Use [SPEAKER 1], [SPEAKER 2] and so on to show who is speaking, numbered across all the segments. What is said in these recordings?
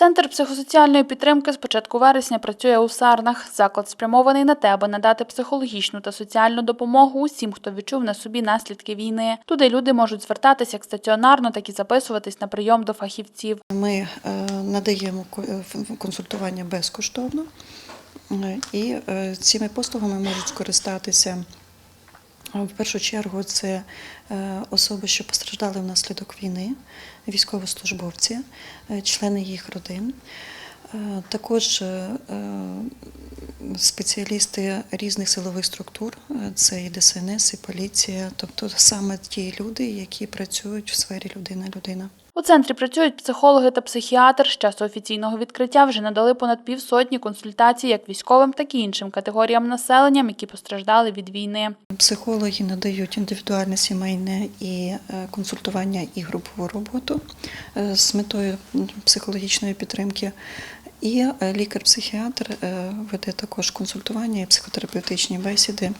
[SPEAKER 1] Центр психосоціальної підтримки з початку вересня працює у Сарнах. Заклад спрямований на те, аби надати психологічну та соціальну допомогу усім, хто відчув на собі наслідки війни. Туди люди можуть звертатися як стаціонарно, так і записуватись на прийом до фахівців.
[SPEAKER 2] Ми е, надаємо е, консультування безкоштовно, Е, і цими послугами можуть скористатися. В першу чергу це е, особи, що постраждали внаслідок війни, військовослужбовці, е, члени їх родин. Е, Також спеціалісти різних силових структур, це і ДСНС, і поліція, тобто саме ті люди, які працюють в сфері людина-людина.
[SPEAKER 1] У центрі працюють психологи та психіатр. З часу офіційного відкриття вже надали понад півсотні консультацій як військовим, так і іншим категоріям населення, які постраждали від війни.
[SPEAKER 2] Психологи надають індивідуальне сімейне і е, консультування і групову роботу е, з метою психологічної підтримки. І е, лікар-психіатр веде також консультування і психотерапевтичні бесіди.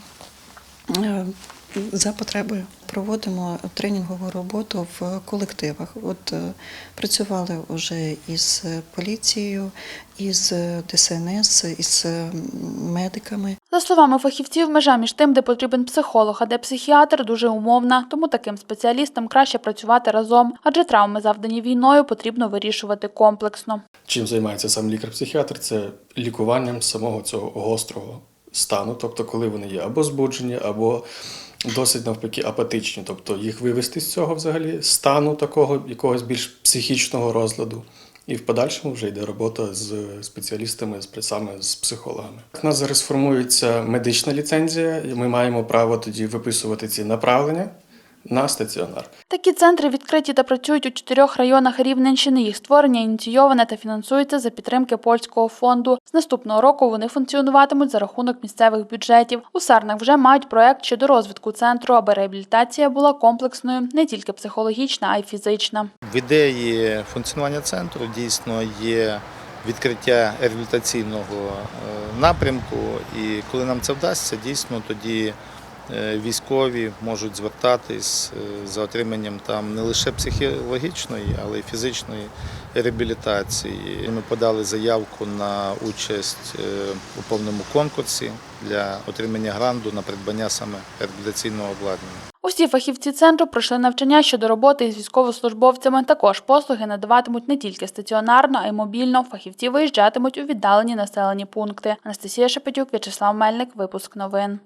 [SPEAKER 2] Е, За потребою проводимо тренінгову роботу в колективах. От е, працювали вже із поліцією, із ДСНС, із медиками.
[SPEAKER 1] За словами фахівців, межа між тим, де потрібен психолог, а де психіатр, дуже умовна, тому таким спеціалістам краще працювати разом, адже травми, завдані війною, потрібно вирішувати комплексно.
[SPEAKER 3] Чим займається сам лікар-психіатр? Це лікуванням самого цього гострого стану, тобто коли вони є або збуджені, або досить навпаки апатичні, тобто їх вивести з цього взагалі стану такого якогось більш психічного розладу. І в подальшому вже йде робота з спеціалістами, з саме з психологами. У нас зараз формується медична ліцензія, і ми маємо право тоді виписувати ці направлення на стаціонар.
[SPEAKER 1] Такі центри відкриті та працюють у чотирьох районах Рівненщини. Їх створення ініційоване та фінансується за підтримки польського фонду. З наступного року вони функціонуватимуть за рахунок місцевих бюджетів. У Сарнах вже мають проект щодо розвитку центру, аби реабілітація була комплексною, не тільки психологічна, а й фізична.
[SPEAKER 4] В ідеї функціонування центру дійсно є відкриття реабілітаційного е, напрямку, і коли нам це вдасться, дійсно тоді військові можуть звертатись е, за отриманням там не лише психологічної, але й фізичної реабілітації. Ми подали заявку на участь е, у повному конкурсі для отримання гранту на придбання саме реабілітаційного обладнання.
[SPEAKER 1] Усі фахівці центру пройшли навчання щодо роботи із військовослужбовцями. Також послуги надаватимуть не тільки стаціонарно, а й мобільно. Фахівці виїжджатимуть у віддалені населені пункти. Анастасія Шепетюк, В'ячеслав Мельник. Випуск новин.